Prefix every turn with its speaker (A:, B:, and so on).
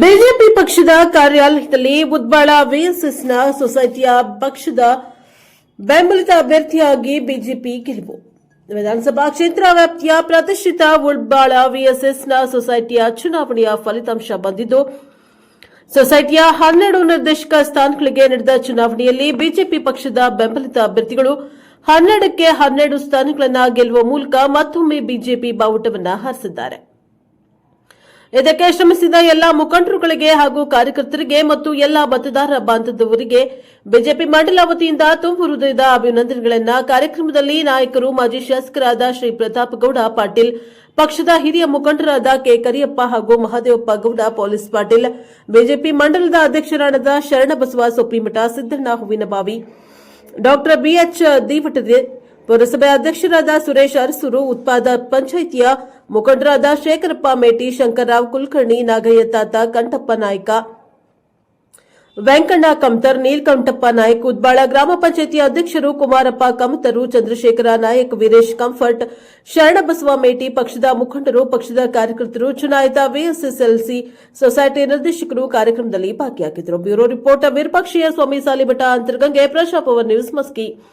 A: BJP ಪಕ್ಷದ ಕಾರ್ಯಾಲಯದಲ್ಲಿ ಉದ್ಬಾಳ ವಿಎಸ್ಎಸ್ನ ಸೊಸೈಟಿಯ ಪಕ್ಷದ ಬೆಂಬಲಿತ ಅಭ್ಯರ್ಥಿಯಾಗಿ ಬಿಜೆಪಿ ಗೆಲುವು. ವಿಧಾನಸಭಾ ಕ್ಷೇತ್ರ ವ್ಯಾಪ್ತಿಯ ಪ್ರತಿಷ್ಠಿತ ಉಳ್ಬಾಳ ವಿಎಸ್ಎಸ್ನ ಸೊಸೈಟಿಯ ಚುನಾವಣೆಯ ಫಲಿತಾಂಶ ಬಂದಿದ್ದು, ಸೊಸೈಟಿಯ ಹನ್ನೆರಡು ನಿರ್ದೇಶಕ ಸ್ಥಾನಗಳಿಗೆ ನಡೆದ ಚುನಾವಣೆಯಲ್ಲಿ ಬಿಜೆಪಿ ಪಕ್ಷದ ಬೆಂಬಲಿತ ಅಭ್ಯರ್ಥಿಗಳು ಹನ್ನೆರಡಕ್ಕೆ ಹನ್ನೆರಡು ಸ್ಥಾನಗಳನ್ನು ಗೆಲ್ಲುವ ಮೂಲಕ ಮತ್ತೊಮ್ಮೆ ಬಿಜೆಪಿ ಬಾವುಟವನ್ನು ಹಾರಿಸಿದ್ದಾರೆ. ಇದಕ್ಕೆ ಶ್ರಮಿಸಿದ ಎಲ್ಲಾ ಮುಖಂಡರುಗಳಿಗೆ ಹಾಗೂ ಕಾರ್ಯಕರ್ತರಿಗೆ ಮತ್ತು ಎಲ್ಲಾ ಮತದಾರ ಬಾಂಧವರಿಗೆ ಬಿಜೆಪಿ ಮಂಡಲ ವತಿಯಿಂದ ತುಂಬು ಹೃದಯದ ಅಭಿನಂದನೆಗಳನ್ನ. ಕಾರ್ಯಕ್ರಮದಲ್ಲಿ ನಾಯಕರು ಮಾಜಿ ಶಾಸಕರಾದ ಶ್ರೀ ಪ್ರತಾಪ್ ಗೌಡ ಪಾಟೀಲ್, ಪಕ್ಷದ ಹಿರಿಯ ಮುಖಂಡರಾದ ಕೆ ಕರಿಯಪ್ಪ ಹಾಗೂ ಮಹದೇವಪ್ಪ ಗೌಡ, ಪೊಲೀಸ್ ಪಾಟೀಲ್, ಬಿಜೆಪಿ ಮಂಡಲದ ಅಧ್ಯಕ್ಷರಾದ Sharanabasava Soppimath Siddanna Hoovinabavi doctor B H Divatade ಪುರಸಭೆ ಅಧ್ಯಕ್ಷರಾದ ಸುರೇಶ್ ಅರಸೂರು ಉತ್ಪಾದ ಪಂಚಾಯಿತಿಯ ಮುಖಂಡರಾದ ಶೇಖರಪ್ಪ ಮೇಟಿ ಶಂಕರ್ರಾವ್ ಕುಲಕರ್ಣಿ ನಾಗಯ್ಯ ತಾತ ಕಂಠಪ್ಪ ನಾಯ್ಕ ವೆಂಕಣ್ಣ ಕಮ್ತರ್ ನೀಲ್ಕಂಠಪ್ಪ ನಾಯ್ಕ್ ಉದ್ಬಾಳ ಗ್ರಾಮ ಪಂಚಾಯಿತಿ ಅಧ್ಯಕ್ಷರು ಕುಮಾರಪ್ಪ ಕಮತರು ಚಂದ್ರಶೇಖರ ನಾಯಕ್ ವೀರೇಶ್ ಕಂಫರ್ಟ್ ಶರಣಬಸವ ಮೇಟಿ ಪಕ್ಷದ ಮುಖಂಡರು ಪಕ್ಷದ ಕಾರ್ಯಕರ್ತರು ಚುನಾಯಿತ ವಿಎಸ್ಎಸ್ಎಲ್ಸಿ ಸೊಸೈಟಿ ನಿರ್ದೇಶಕರು ಕಾರ್ಯಕ್ರಮದಲ್ಲಿ ಭಾಗಿಯಾಗಿದ್ದರು ಬ್ಯೂರೋ ರಿಪೋರ್ಟ್ ವಿರಪಕ್ಷೀಯ ಸ್ವಾಮಿ ಸಾಲಿಮಠ ಅಂತರ್ಗಂಗೆ ಪ್ರಶಾಪವ ನ್ಯೂಸ್ ಮಸ್ಕಿ